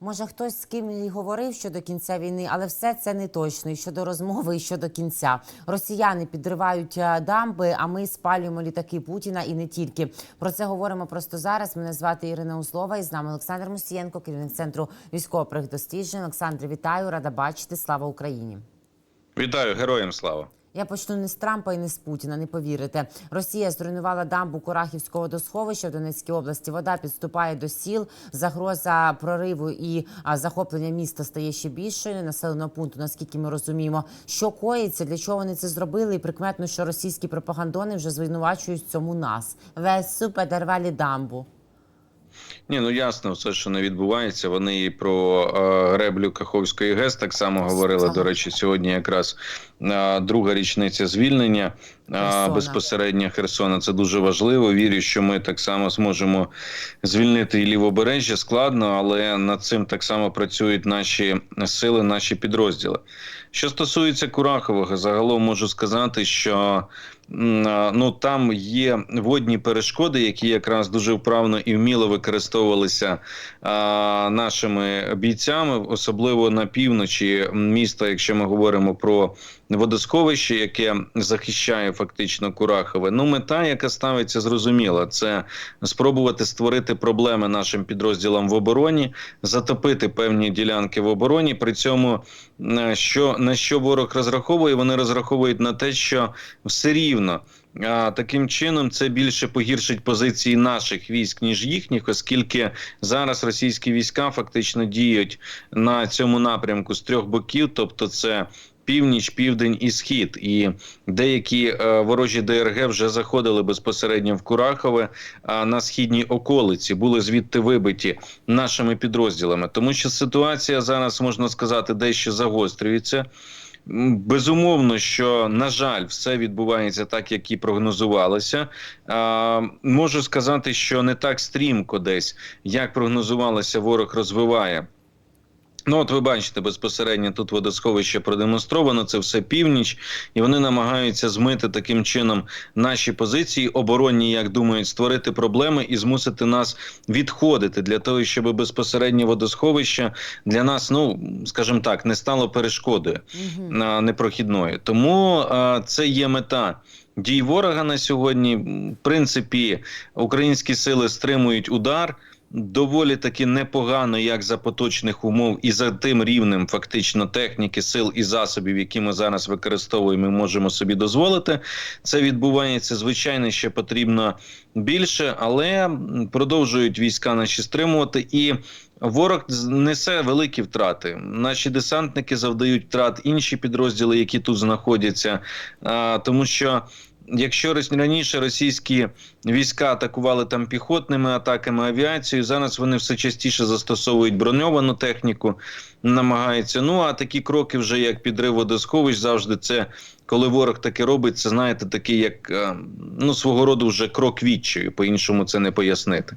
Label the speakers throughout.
Speaker 1: Може, хтось з ким і говорив щодо кінця війни, але все це не точно. І щодо розмови, і щодо кінця. Росіяни підривають е, дамби, а ми спалюємо літаки Путіна і не тільки. Про це говоримо просто зараз. Мене звати Ірина Узлова і з нами Олександр Мусієнко, керівник центру військово-правих досліджень. Олександр, вітаю, рада бачити. Слава Україні.
Speaker 2: Вітаю, героям слава.
Speaker 1: Я почну не з Трампа і не з Путіна. Не повірите. Росія зруйнувала дамбу Курахівського водосховища в Донецькій області. Вода підступає до сіл. Загроза прориву і захоплення міста стає ще більшою. Населеного пункту, наскільки ми розуміємо, що коїться, для чого вони це зробили, і прикметно, що російські пропагандони вже звинувачують цьому нас. Весь подорвали дамбу.
Speaker 2: Ні, ну ясно, все, що не відбувається. Вони і про е, греблю Каховської ГЕС так само говорили.
Speaker 1: Саме.
Speaker 2: До речі, сьогодні якраз е, друга річниця звільнення е, безпосередньо Херсона. Це дуже важливо. Вірю, що ми так само зможемо звільнити і лівобережжя. Складно, але над цим так само працюють наші сили, наші підрозділи. Що стосується Курахового, загалом можу сказати, що ну там є водні перешкоди, які якраз дуже вправно і вміло використовувалися а, нашими бійцями, особливо на півночі міста, якщо ми говоримо про водосховище, яке захищає фактично Курахове. Ну, мета, яка ставиться, зрозуміла, це спробувати створити проблеми нашим підрозділам в обороні, затопити певні ділянки в обороні. При цьому е, що на що ворог розраховує, вони розраховують на те, що все рівно. А таким чином це більше погіршить позиції наших військ ніж їхніх, оскільки зараз російські війська фактично діють на цьому напрямку з трьох боків, тобто це. Північ, південь і схід, і деякі е, ворожі ДРГ вже заходили безпосередньо в Курахове а на східній околиці, були звідти вибиті нашими підрозділами, тому що ситуація зараз можна сказати дещо загострюється. Безумовно, що на жаль, все відбувається так, як і прогнозувалося. А, можу сказати, що не так стрімко десь, як прогнозувалося, ворог розвиває. Ну, от ви бачите, безпосередньо тут водосховище продемонстровано, це все північ, і вони намагаються змити таким чином наші позиції оборонні, як думають, створити проблеми і змусити нас відходити для того, щоб безпосередньо водосховище для нас, ну скажімо так, не стало перешкодою
Speaker 1: Угу.
Speaker 2: непрохідною. Тому а, це є мета. Дій ворога на сьогодні. В принципі, українські сили стримують удар доволі таки непогано, як за поточних умов, і за тим рівнем фактично техніки, сил і засобів, які ми зараз використовуємо, і можемо собі дозволити. Це відбувається звичайно, ще потрібно більше, але продовжують війська наші стримувати і. Ворог несе великі втрати. Наші десантники завдають втрат інші підрозділи, які тут знаходяться, а, тому що. Якщо раніше російські війська атакували там піхотними атаками авіацією, зараз вони все частіше застосовують броньовану техніку, намагаються. Ну а такі кроки, вже як підрив водосховищ, завжди це коли ворог таке робить, це знаєте, такий як е, ну свого роду вже крок відчаю. По іншому це не пояснити.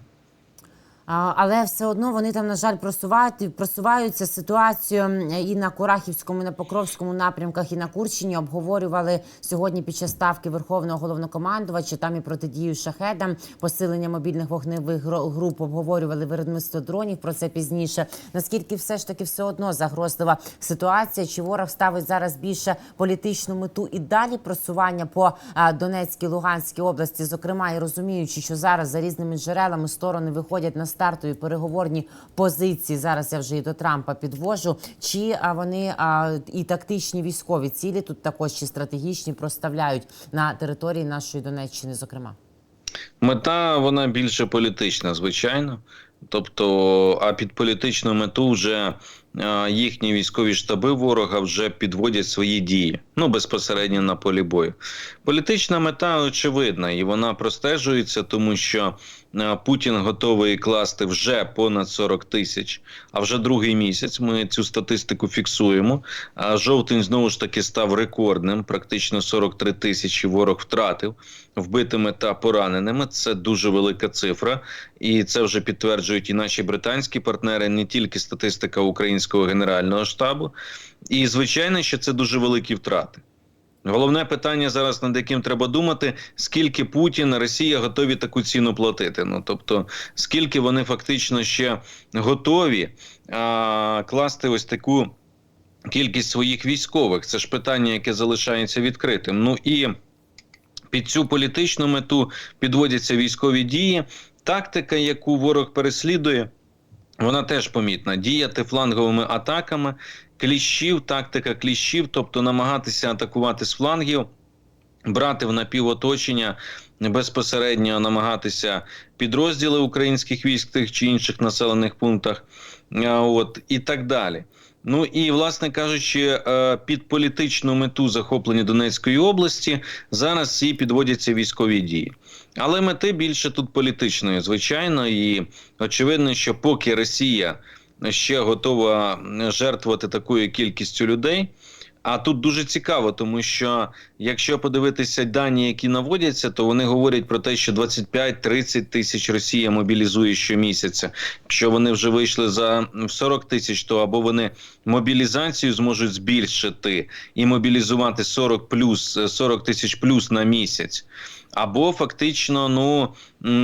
Speaker 1: Але все одно вони там, на жаль, просувають, просуваються ситуацію і на Курахівському, і на Покровському напрямках, і на Курщині обговорювали сьогодні під час ставки Верховного головнокомандувача. Там і протидію шахедам, посилення мобільних вогневих груп обговорювали виробництво дронів. Про це пізніше. Наскільки все ж таки все одно загрозлива ситуація? Чи ворог ставить зараз більше політичну мету і далі просування по Донецькій Луганській області, зокрема, і розуміючи, що зараз за різними джерелами сторони виходять на стартові переговорні позиції. Зараз я вже і до Трампа підвожу. Чи вони і тактичні військові цілі тут також чи стратегічні проставляють на території нашої Донеччини, зокрема.
Speaker 2: Мета вона більше політична, звичайно. Тобто, а під політичну мету вже їхні військові штаби ворога вже підводять свої дії, ну безпосередньо на полі бою. Політична мета очевидна, і вона простежується, тому що Путін готовий класти вже понад 40 тисяч. А вже другий місяць ми цю статистику фіксуємо. А жовтень знову ж таки став рекордним. Практично 43 тисячі ворог втратив вбитими та пораненими. Це дуже велика цифра, і це вже підтверджують і наші британські партнери, не тільки статистика українського генерального штабу. І звичайно, що це дуже великі втрати. Головне питання зараз, над яким треба думати, скільки Путін, Росія готові таку ціну платити. Ну тобто, скільки вони фактично ще готові а, класти ось таку кількість своїх військових. Це ж питання, яке залишається відкритим. Ну і під цю політичну мету підводяться військові дії. Тактика, яку ворог переслідує, вона теж помітна. Діяти фланговими атаками, кліщів, тактика кліщів, тобто намагатися атакувати з флангів, брати в напівоточення, безпосередньо намагатися підрозділи українських військ тих чи інших населених пунктах, от і так далі. Ну і власне кажучи, е, під політичну мету захоплення Донецької області зараз і підводяться військові дії. Але мети більше тут політичної, звичайно, і очевидно, що поки Росія ще готова жертвувати такою кількістю людей. А тут дуже цікаво, тому що якщо подивитися дані, які наводяться, то вони говорять про те, що 25-30 тисяч Росія мобілізує щомісяця. Якщо вони вже вийшли за 40 тисяч, то або вони мобілізацію зможуть збільшити і мобілізувати 40 плюс 40 тисяч плюс на місяць. Або фактично ну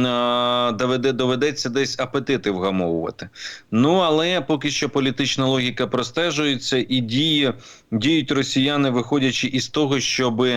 Speaker 2: а, доведе, доведеться десь апетити вгамовувати. Ну але поки що політична логіка простежується, і діє, діють росіяни, виходячи із того, щоб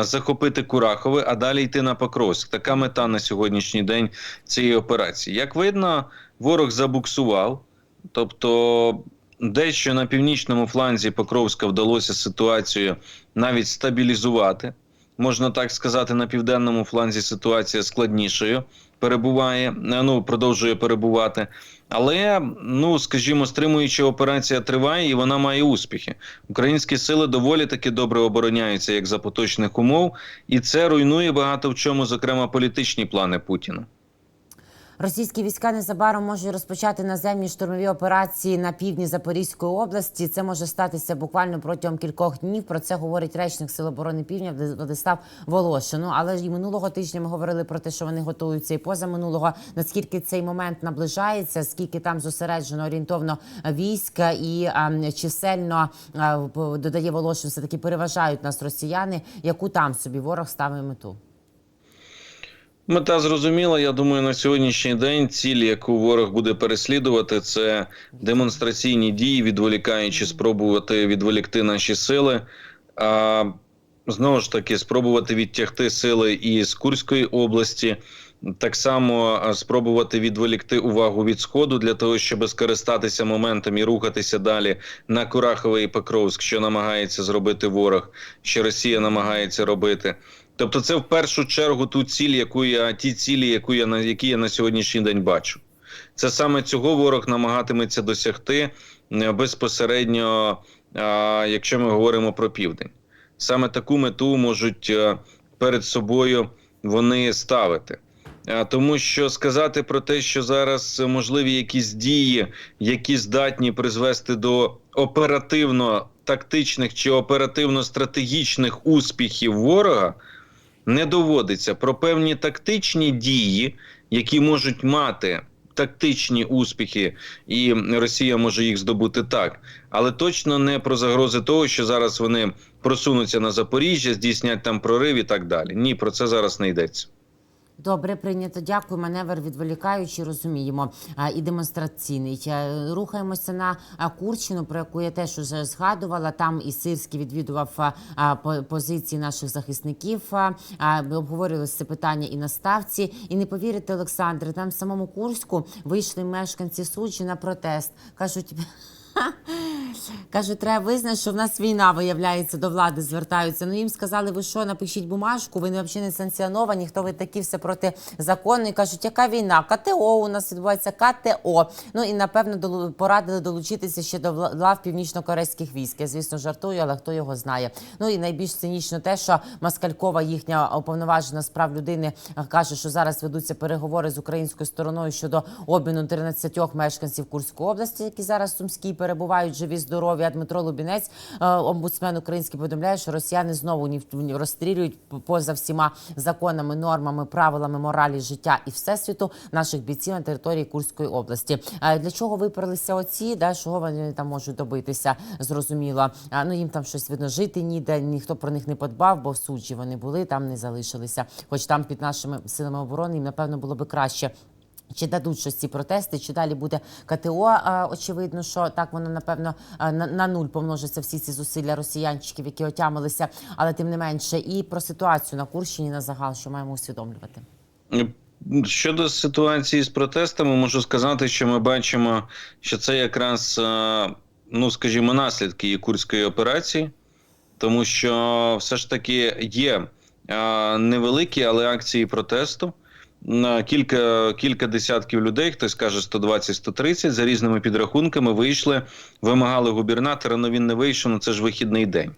Speaker 2: захопити Курахове, а далі йти на Покровськ. Така мета на сьогоднішній день цієї операції. Як видно, ворог забуксував, тобто. Дещо на північному фланзі Покровська вдалося ситуацію навіть стабілізувати можна так сказати, на південному фланзі ситуація складнішою перебуває, ну продовжує перебувати. Але, ну скажімо, стримуюча операція триває і вона має успіхи. Українські сили доволі таки добре обороняються як за поточних умов, і це руйнує багато в чому, зокрема, політичні плани Путіна.
Speaker 1: Російські війська незабаром можуть розпочати наземні штурмові операції на півдні Запорізької області. Це може статися буквально протягом кількох днів. Про це говорить речник Сил оборони Півдня Владислав Волошин. Ну, але і минулого тижня ми говорили про те, що вони готуються, і позаминулого. Наскільки цей момент наближається, скільки там зосереджено орієнтовно війська і а, чисельно а, додає Волошин, все таки переважають нас росіяни. Яку там собі ворог ставить мету?
Speaker 2: Мета зрозуміла. Я думаю, на сьогоднішній день ціль, яку ворог буде переслідувати, це демонстраційні дії, відволікаючи, спробувати відволікти наші сили. А знову ж таки, спробувати відтягти сили із Курської області. Так само спробувати відволікти увагу від сходу для того, щоб скористатися моментом і рухатися далі на Курахове і Покровськ, що намагається зробити ворог, що Росія намагається робити. Тобто, це в першу чергу ту ціль, яку я ті цілі, яку я на які я на сьогоднішній день бачу. Це саме цього ворог намагатиметься досягти безпосередньо, якщо ми говоримо про південь. Саме таку мету можуть перед собою вони ставити. Тому що сказати про те, що зараз можливі якісь дії, які здатні призвести до оперативно-тактичних чи оперативно-стратегічних успіхів ворога, не доводиться про певні тактичні дії, які можуть мати тактичні успіхи, і Росія може їх здобути так, але точно не про загрози того, що зараз вони просунуться на Запоріжжя, здійснять там прорив і так далі. Ні, про це зараз не йдеться.
Speaker 1: Добре, прийнято. Дякую. Маневр відволікаючий, розуміємо. І демонстраційний. Рухаємося на а, Курщину, про яку я теж уже згадувала. Там і Сирський відвідував позиції наших захисників. Ми обговорювали це питання і на ставці. І не повірите, Олександре, там в самому Курську вийшли мешканці Суджі на протест. кажуть. Каже, треба визнати, що в нас війна виявляється до влади, звертаються. Ну їм сказали, ви що, напишіть бумажку, ви взагалі не санкціоновані, хто ви такі все протизаконно. І кажуть, яка війна? КТО у нас відбувається КТО. Ну і напевно порадили долучитися ще до лав північно-корейських військ. Я звісно жартую, але хто його знає. Ну і найбільш цинічно те, що Маскалькова, їхня уповноважена з прав людини, каже, що зараз ведуться переговори з українською стороною щодо обміну 13 мешканців Курської області, які зараз в Сумській перебувають живі здорові. здоров'я Дмитро Лубінець, е, омбудсмен український, повідомляє, що росіяни знову ні розстрілюють поза всіма законами, нормами, правилами моралі життя і всесвіту наших бійців на території Курської області. Е, Для чого виперлися оці? Да, чого вони там можуть добитися? Зрозуміло. Ну їм там щось видно жити ніде. Ніхто про них не подбав, бо в суджі вони були, там не залишилися. Хоч там під нашими силами оборони їм напевно було би краще. Чи дадуть щось ці протести, чи далі буде КТО? Очевидно, що так воно напевно на, на нуль помножиться всі ці зусилля росіянчиків, які отямилися, але тим не менше, і про ситуацію на Курщині на загал, що маємо усвідомлювати.
Speaker 2: Щодо ситуації з протестами, можу сказати, що ми бачимо, що це якраз, е, ну скажімо, наслідки курської операції, тому що все ж таки є е, невеликі, але акції протесту. На кілька, кілька десятків людей, хтось каже 120-130, за різними підрахунками вийшли, вимагали губернатора, але він не вийшов, ну це ж вихідний день.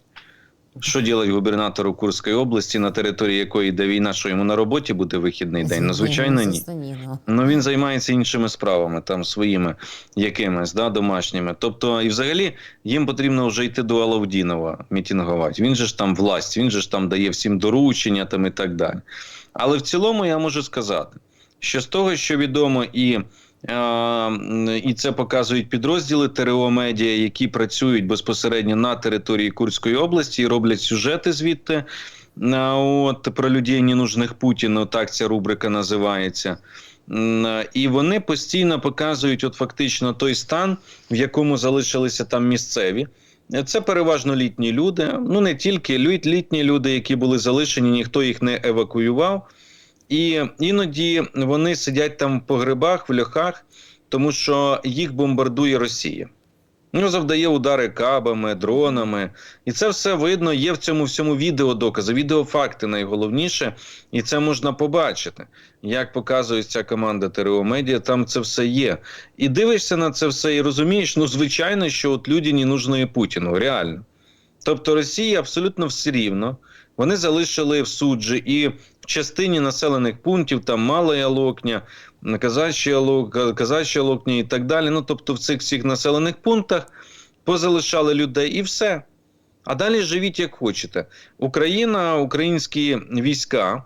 Speaker 2: Що робить губернатору Курської області, на території якої йде війна, що йому на роботі буде вихідний день? Ну, звичайно, ні.
Speaker 1: ну.
Speaker 2: Ну він займається іншими справами, там своїми якимись да, домашніми. Тобто, і взагалі їм потрібно вже йти до Алавдінова мітингувати. Він же ж там власть, він же ж там дає всім доручення там і так далі. Але в цілому я можу сказати, що з того, що відомо і. е, І це показують підрозділи ТРО Медіа, які працюють безпосередньо на території Курської області і роблять сюжети звідти. А, От про людей ненужних Путіну, так ця рубрика називається. І вони постійно показують, от фактично, той стан, в якому залишилися там місцеві. Це переважно літні люди. Ну не тільки літ- літні люди, які були залишені, ніхто їх не евакуював. І іноді вони сидять там в погребах, в льохах, тому що їх бомбардує Росія. Ну, завдає удари кабами, дронами. І це все видно, є в цьому всьому відеодокази, відеофакти найголовніше, і це можна побачити. Як показує ця команда ТРО Медіа, там це все є. І дивишся на це все і розумієш, ну, звичайно, що от людині нужно і Путіну, реально. Тобто Росії абсолютно все рівно. Вони залишили в суджі і в частині населених пунктів, там Мала Локня, Казача Лок- Казача Локня і так далі. Ну, тобто в цих всіх населених пунктах позалишали людей і все. А далі живіть як хочете. Україна, українські війська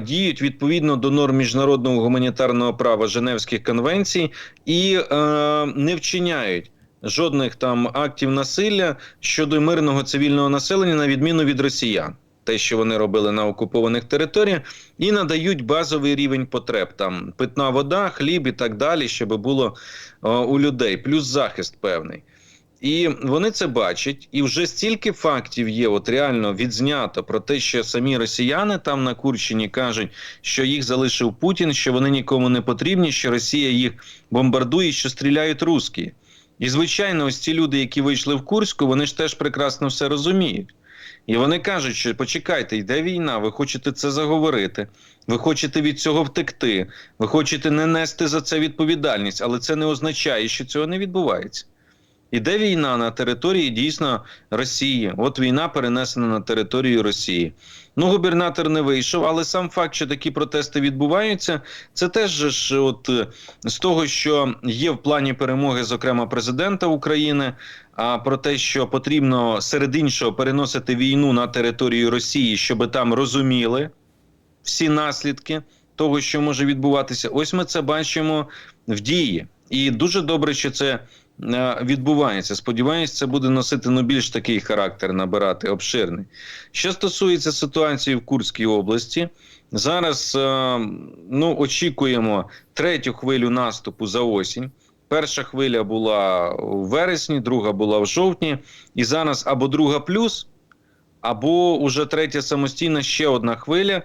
Speaker 2: діють відповідно до норм міжнародного гуманітарного права Женевських конвенцій і е, не вчиняють жодних там актів насилля щодо мирного цивільного населення, на відміну від росіян. Те, що вони робили на окупованих територіях, і надають базовий рівень потреб: там питна вода, хліб і так далі, щоб було е, у людей, плюс захист певний. І вони це бачать, і вже стільки фактів є, от реально відзнято про те, що самі росіяни там на Курщині кажуть, що їх залишив Путін, що вони нікому не потрібні, що Росія їх бомбардує, що стріляють русські. І звичайно, ось ці люди, які вийшли в Курську, вони ж теж прекрасно все розуміють. І вони кажуть, що почекайте, йде війна, ви хочете це заговорити, ви хочете від цього втекти, ви хочете не нести за це відповідальність, але це не означає, що цього не відбувається. Іде війна на території дійсно Росії. От війна перенесена на територію Росії. Ну, губернатор не вийшов, але сам факт, що такі протести відбуваються, це теж ж от з того, що є в плані перемоги, зокрема президента України. А про те, що потрібно серед іншого переносити війну на територію Росії, щоб там розуміли всі наслідки того, що може відбуватися. Ось ми це бачимо в дії, і дуже добре, що це відбувається. Сподіваюсь, це буде носити ну, більш такий характер, набирати обширний. Що стосується ситуації в Курській області, зараз е, ну, очікуємо третю хвилю наступу за осінь. Перша хвиля була у вересні, друга була в жовтні, і зараз або друга плюс, або уже третя самостійна ще одна хвиля,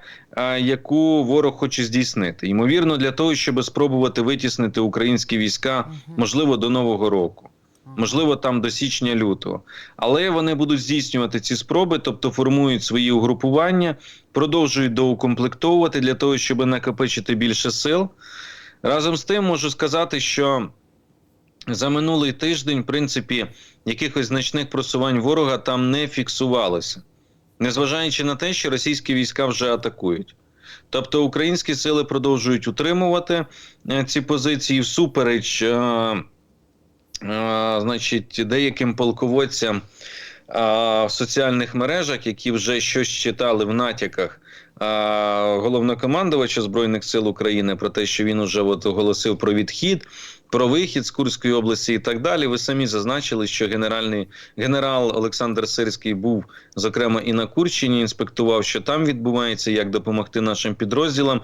Speaker 2: яку ворог хоче здійснити. Ймовірно, для того, щоб спробувати витіснити українські війська, можливо, до нового року. Можливо, там до січня-лютого, але вони будуть здійснювати ці спроби, тобто формують свої угрупування, продовжують доукомплектовувати для того, щоб накопичити більше сил. Разом з тим, можу сказати, що за минулий тиждень, в принципі, якихось значних просувань ворога там не фіксувалося, незважаючи на те, що російські війська вже атакують. Тобто українські сили продовжують утримувати е, ці позиції всупереч е, е, значить, деяким полководцям е, в соціальних мережах, які вже щось читали в натяках е, головнокомандувача Збройних сил України про те, що він уже от оголосив про відхід, про вихід з Курської області і так далі. Ви самі зазначили, що генеральний генерал Олександр Сирський був зокрема і на Курщині, інспектував, що там відбувається, як допомогти нашим підрозділам,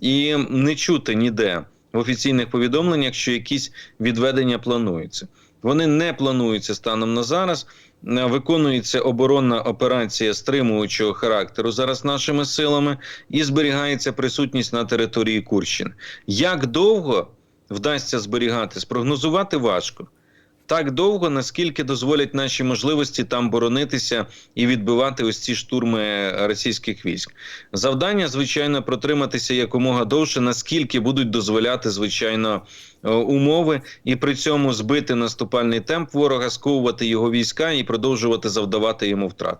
Speaker 2: і не чути ніде в офіційних повідомленнях, що якісь відведення плануються. Вони не плануються станом на зараз. Виконується оборонна операція стримуючого характеру зараз нашими силами і зберігається присутність на території Курщини. Як довго вдасться зберігати, спрогнозувати важко. Так довго, наскільки дозволять наші можливості там боронитися і відбивати ось ці штурми російських військ. Завдання, звичайно, протриматися якомога довше, наскільки будуть дозволяти, звичайно, е, умови, і при цьому збити наступальний темп ворога, сковувати його війська і продовжувати завдавати йому втрат.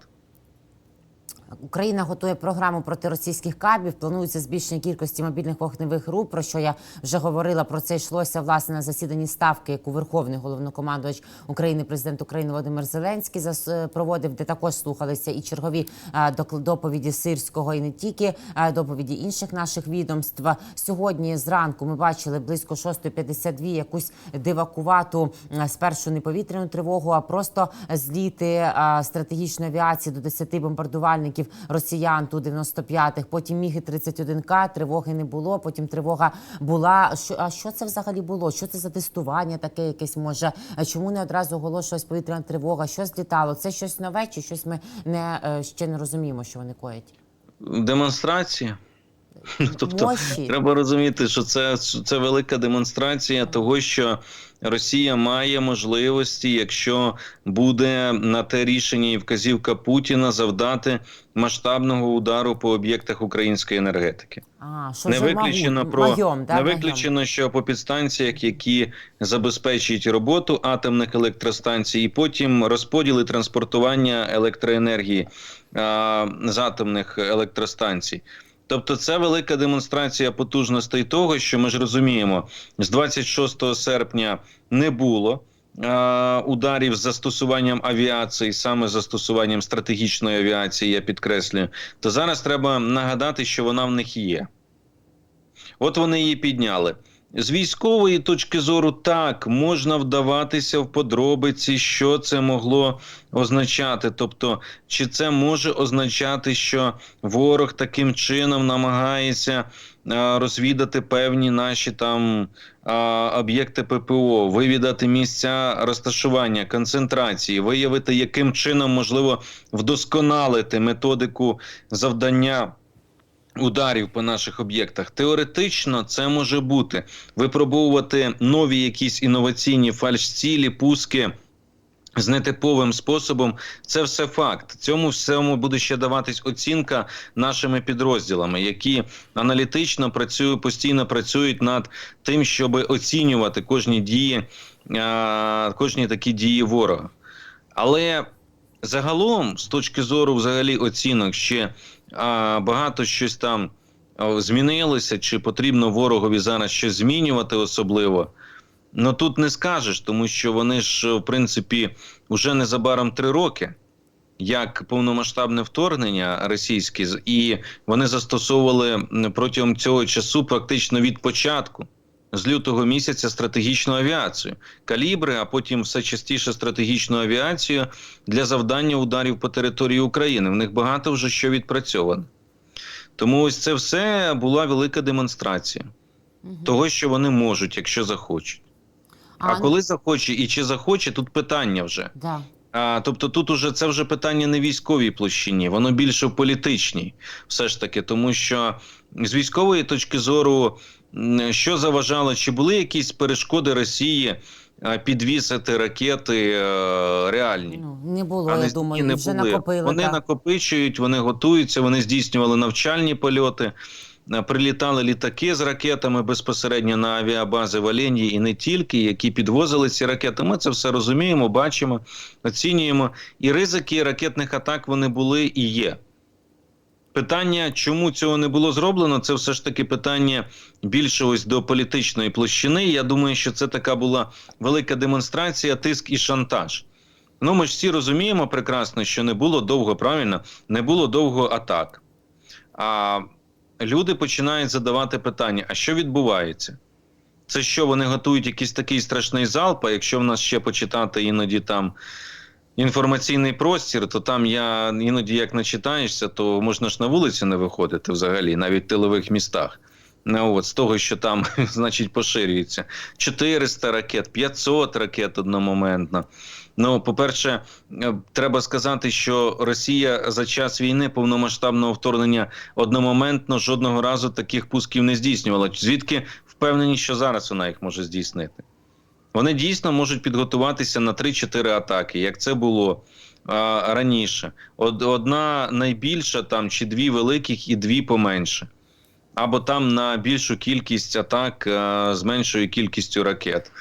Speaker 1: Україна готує програму проти російських кабів. Планується збільшення кількості мобільних вогневих груп. Про що я вже говорила. Про це йшлося власне на засіданні ставки, яку Верховний головнокомандувач України, президент України Володимир Зеленський е, проводив, де також слухалися і чергові е, доповіді сирського, і не тільки е, доповіді інших наших відомств. Сьогодні зранку ми бачили близько 6.52 якусь дивакувату спершу не повітряну тривогу, а просто зліти стратегічної авіації до 10 бомбардувальників росіян ту 95-х. Потім міги 31К, тривоги не було. Потім тривога була. Що а що це взагалі було? Що це за тестування таке якесь може? Чому не одразу оголошувалась повітряна тривога? Що злітало? Це щось нове, чи щось ми не е, ще не розуміємо, що вони коять?
Speaker 2: Демонстрація. Тобто
Speaker 1: Мощі.
Speaker 2: треба розуміти, що це, це велика демонстрація того, що Росія має можливості, якщо буде на те рішення і вказівка Путіна завдати масштабного удару по об'єктах української енергетики.
Speaker 1: А, що
Speaker 2: не виключено
Speaker 1: могу-
Speaker 2: про
Speaker 1: могьом, да,
Speaker 2: не виключено, що по підстанціях, які забезпечують роботу атомних електростанцій, і потім розподіл і транспортування електроенергії а, з атомних електростанцій. Тобто, це велика демонстрація потужностей того, що ми ж розуміємо, з 26 серпня не було. Ударів з застосуванням авіації, саме застосуванням стратегічної авіації, я підкреслюю, то зараз треба нагадати, що вона в них є. От вони її підняли. З військової точки зору, так можна вдаватися в подробиці, що це могло означати. Тобто, чи це може означати, що ворог таким чином намагається а, розвідати певні наші там об'єкти ППО, вивідати місця розташування, концентрації, виявити, яким чином можливо вдосконалити методику завдання ударів по наших об'єктах. Теоретично це може бути випробовувати нові якісь інноваційні фальш-цілі, пуски. З нетиповим способом це все факт. Цьому всьому буде ще даватись оцінка нашими підрозділами, які аналітично працюють, постійно працюють над тим, щоб оцінювати кожні дії, кожні такі дії ворога. Але загалом, з точки зору взагалі оцінок, ще багато щось там змінилося, чи потрібно ворогові зараз щось змінювати особливо. Ну тут не скажеш, тому що вони ж, в принципі, вже незабаром три роки, як повномасштабне вторгнення російське, і вони застосовували протягом цього часу практично від початку. З лютого місяця стратегічну авіацію, калібри, а потім все частіше стратегічну авіацію для завдання ударів по території України. В них багато вже що відпрацьовано. Тому ось це все була велика демонстрація
Speaker 1: Мгм.
Speaker 2: того, що вони можуть, якщо захочуть. А,
Speaker 1: ну,
Speaker 2: коли захоче і чи захоче, тут питання вже.
Speaker 1: да.
Speaker 2: А, тобто, тут уже це вже питання не військовій площині, воно більше в політичній, все ж таки, тому що з військової точки зору, що заважало, чи були якісь перешкоди Росії підвісити ракети е, реальні?
Speaker 1: Ну, не було,
Speaker 2: А
Speaker 1: я
Speaker 2: не-
Speaker 1: думаю,
Speaker 2: не
Speaker 1: вже
Speaker 2: були.
Speaker 1: накопили.
Speaker 2: Вони
Speaker 1: так.
Speaker 2: накопичують, вони готуються, вони здійснювали навчальні польоти. е, Прилітали літаки з ракетами безпосередньо на авіабази в Оленії і не тільки, які підвозили ці ракети. Ми це все розуміємо, бачимо, оцінюємо. І ризики ракетних атак вони були і є. Питання, чому цього не було зроблено, це все ж таки питання більше ось до політичної площини. Я думаю, що це така була велика демонстрація, тиск і шантаж. Ну, ми ж всі розуміємо прекрасно, що не було довго, правильно, не було довго атак. А люди починають задавати питання: а що відбувається? Це що, вони готують якийсь такий страшний залп, а якщо в нас ще почитати іноді там інформаційний простір, то там я іноді як начитаєшся, то можна ж на вулицю не виходити взагалі, навіть в тилових містах. Ну, от, з того, що там, значить, поширюється. 400 ракет, 500 ракет одномоментно. Ну, по-перше, е, треба сказати, що Росія за час війни повномасштабного вторгнення одномоментно жодного разу таких пусків не здійснювала. Звідки впевнені, що зараз вона їх може здійснити? Вони дійсно можуть підготуватися на 3-4 атаки, як це було а, раніше. Од, одна найбільша там чи дві великих і дві поменше. Або там на більшу кількість атак а, з меншою кількістю ракет.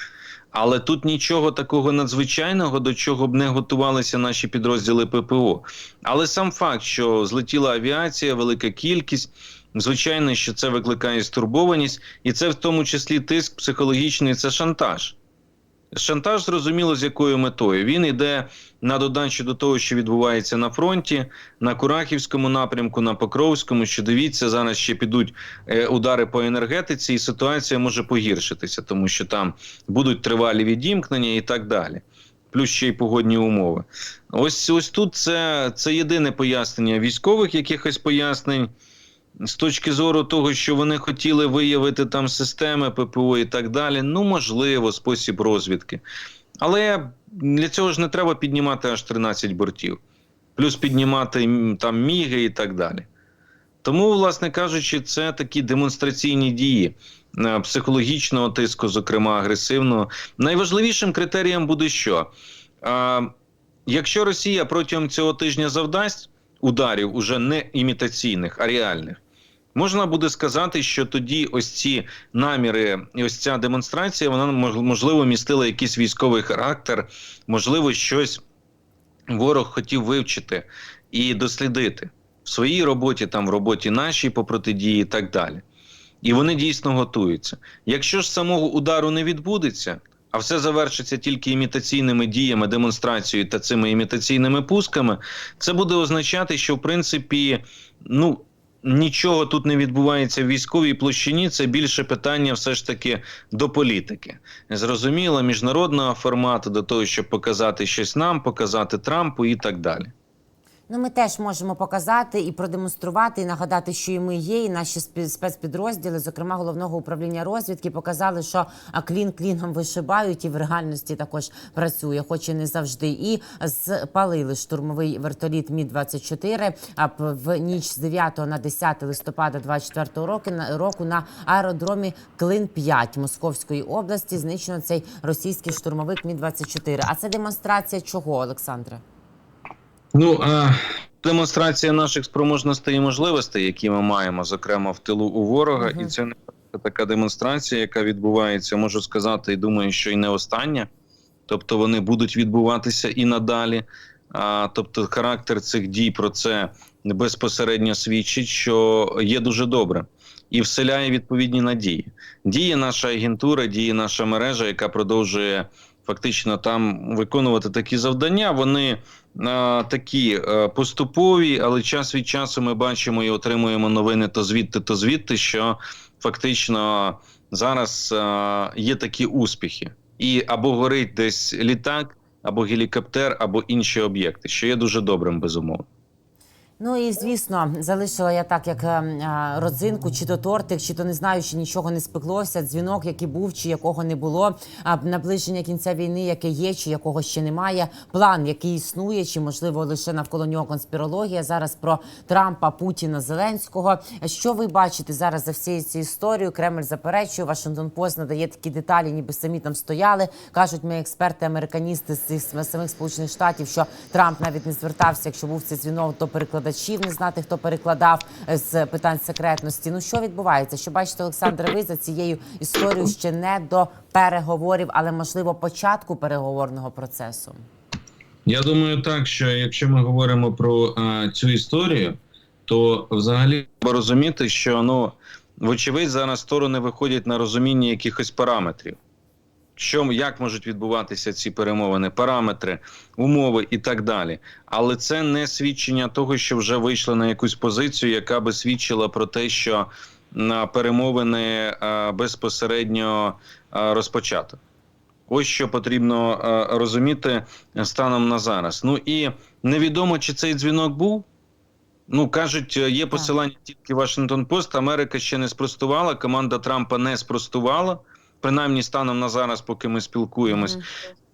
Speaker 2: Але тут нічого такого надзвичайного, до чого б не готувалися наші підрозділи ППО. Але сам факт, що злетіла авіація, велика кількість, звичайно, що це викликає стурбованість, і це в тому числі тиск психологічний, це шантаж. Шантаж зрозуміло з якою метою. Він йде на додачу до того, що відбувається на фронті, на Курахівському напрямку, на Покровському. Що дивіться, зараз ще підуть е, удари по енергетиці, і ситуація може погіршитися, тому що там будуть тривалі відімкнення і так далі. Плюс ще й погодні умови. Ось ось тут це, це єдине пояснення військових якихось пояснень. З точки зору того, що вони хотіли виявити там системи ППО і так далі, ну можливо, спосіб розвідки. Але для цього ж не треба піднімати аж 13 бортів, плюс піднімати там міги і так далі. Тому, власне кажучи, це такі демонстраційні дії е, психологічного тиску, зокрема агресивного. Найважливішим критерієм буде що? А, якщо Росія протягом цього тижня завдасть ударів уже не імітаційних, а реальних. Можна буде сказати, що тоді ось ці наміри і ось ця демонстрація, вона можливо містила якийсь військовий характер, можливо, щось ворог хотів вивчити і дослідити в своїй роботі, там в роботі нашій по протидії і так далі. І вони дійсно готуються. Якщо ж самого удару не відбудеться, а все завершиться тільки імітаційними діями, демонстрацією та цими імітаційними пусками, це буде означати, що в принципі, ну. Нічого тут не відбувається в військовій площині. Це більше питання, все ж таки, до політики. Зрозуміло, міжнародного формату, до того, щоб показати щось нам, показати Трампу і так далі.
Speaker 1: Ну, ми теж можемо показати і продемонструвати, і нагадати, що і ми є, і наші спецпідрозділи, зокрема головного управління розвідки, показали, що клін кліном вишибають і в реальності також працює, хоч і не завжди. І спалили штурмовий вертоліт Мі 24 а в ніч з 9 на 10 листопада 24 року на року на аеродромі Клин 5 Московської області. Знищено цей російський штурмовик Мі 24 А це демонстрація чого, Олександре?
Speaker 2: Ну а демонстрація наших спроможностей і можливостей, які ми маємо, зокрема в тилу у ворога,
Speaker 1: Мгм.
Speaker 2: і це не така демонстрація, яка відбувається, можу сказати, і думаю, що і не остання. Тобто вони будуть відбуватися і надалі. А, тобто, характер цих дій про це безпосередньо свідчить, що є дуже добре і вселяє відповідні надії. Діє наша агентура, діє наша мережа, яка продовжує фактично там виконувати такі завдання. Вони такі е, поступові, але час від часу ми бачимо і отримуємо новини то звідти, то звідти, що фактично зараз е, є такі успіхи, і або горить десь літак, або гелікоптер, або інші об'єкти, що є дуже добрим, безумовно.
Speaker 1: Ну і звісно, залишила я так, як е, е, родзинку, чи то тортик, чи то не знаю, чи нічого не спеклося. Дзвінок, який був, чи якого не було. А наближення кінця війни, яке є, чи якого ще немає. План, який існує, чи можливо лише навколо нього конспірологія. Зараз про Трампа, Путіна, Зеленського. Що ви бачите зараз за всією цією історією? Кремль заперечує. Вашингтон Пост надає такі деталі, ніби самі там стояли. кажуть ми експерти, американісти з цих самих сполучених штатів, що Трамп навіть не звертався, якщо був цей дзвінок до перекладачів, не знати, хто перекладав е, з питань секретності. Ну що відбувається? Що бачите, Олександре, ви за цією історією ще не до переговорів, але можливо початку переговорного процесу.
Speaker 2: Я думаю, так що якщо ми говоримо про а, цю історію, то взагалі треба розуміти, що ну вочевидь зараз сторони виходять на розуміння якихось параметрів. Що як можуть відбуватися ці перемовини, параметри, умови і так далі. Але це не свідчення того, що вже вийшли на якусь позицію, яка би свідчила про те, що на перемовини е, безпосередньо е, розпочато. Ось що потрібно е, розуміти станом на зараз. Ну і невідомо, чи цей дзвінок був. Ну кажуть, є посилання тільки Вашингтон Пост. Америка ще не спростувала. Команда Трампа не спростувала. Принаймні, станом на зараз, поки ми спілкуємось.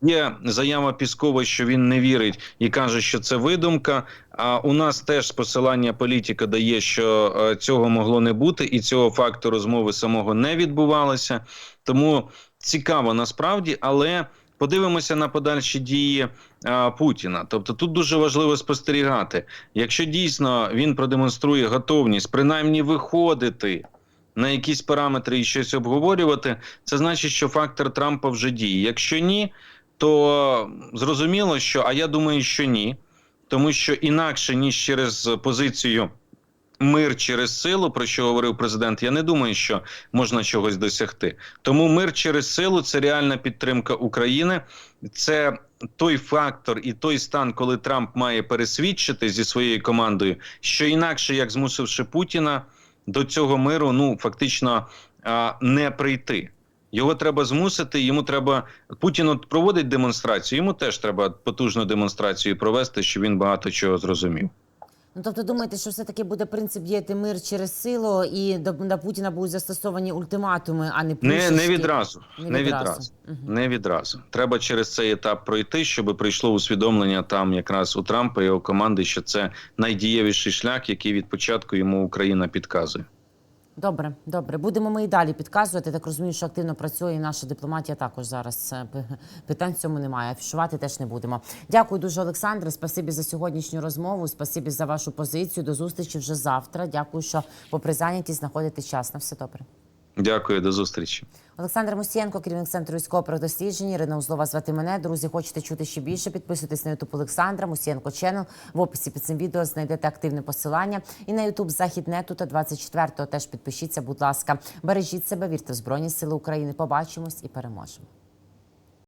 Speaker 2: Є заява Піскова, що він не вірить і каже, що це видумка. А у нас теж посилання політика дає, що е, цього могло не бути, і цього факту розмови самого не відбувалося. Тому цікаво насправді, але подивимося на подальші дії а, Путіна. Тобто, тут дуже важливо спостерігати, якщо дійсно він продемонструє готовність, принаймні виходити. На якісь параметри і щось обговорювати, це значить, що фактор Трампа вже діє. Якщо ні, то зрозуміло, що а я думаю, що ні, тому що інакше ніж через позицію мир через силу, про що говорив президент, я не думаю, що можна чогось досягти. Тому мир через силу це реальна підтримка України. Це той фактор і той стан, коли Трамп має пересвідчити зі своєю командою, що інакше як змусивши Путіна до цього миру, ну фактично не прийти. Його треба змусити. Йому треба Путін проводить демонстрацію. Йому теж треба потужну демонстрацію провести, щоб він багато чого зрозумів.
Speaker 1: Ну тобто, думаєте, що все таки буде принцип діяти мир через силу, і до, до Путіна будуть застосовані ультиматуми, а не
Speaker 2: Не, не відразу.
Speaker 1: Не
Speaker 2: Не
Speaker 1: відразу.
Speaker 2: відразу.
Speaker 1: Мгм.
Speaker 2: Не відразу. Треба через цей етап пройти, щоб прийшло усвідомлення там якраз у Трампа і його команди, що це найдієвіший шлях, який від початку йому Україна підказує.
Speaker 1: Добре, добре. Будемо ми і далі підказувати. Так розумію, що активно працює наша дипломатія також зараз. Е, Питань цьому немає. Афішувати теж не будемо. Дякую дуже, Олександре. Спасибі за сьогоднішню розмову. Спасибі за вашу позицію. До зустрічі вже завтра. Дякую, що попри зайнятість знаходите час. На все добре.
Speaker 2: Дякую, до зустрічі.
Speaker 1: Олександр Мусієнко, керівник центру військового дослідження. Ірина Узлова звати мене. Друзі, хочете чути ще більше? Підписуйтесь на Ютуб Олександра Мусієнко Ченел. В описі під цим відео знайдете активне посилання. І на Ютуб Західнету та 24-го теж підпишіться, будь ласка. Бережіть себе, вірте в Збройні Сили України. Побачимось і переможемо.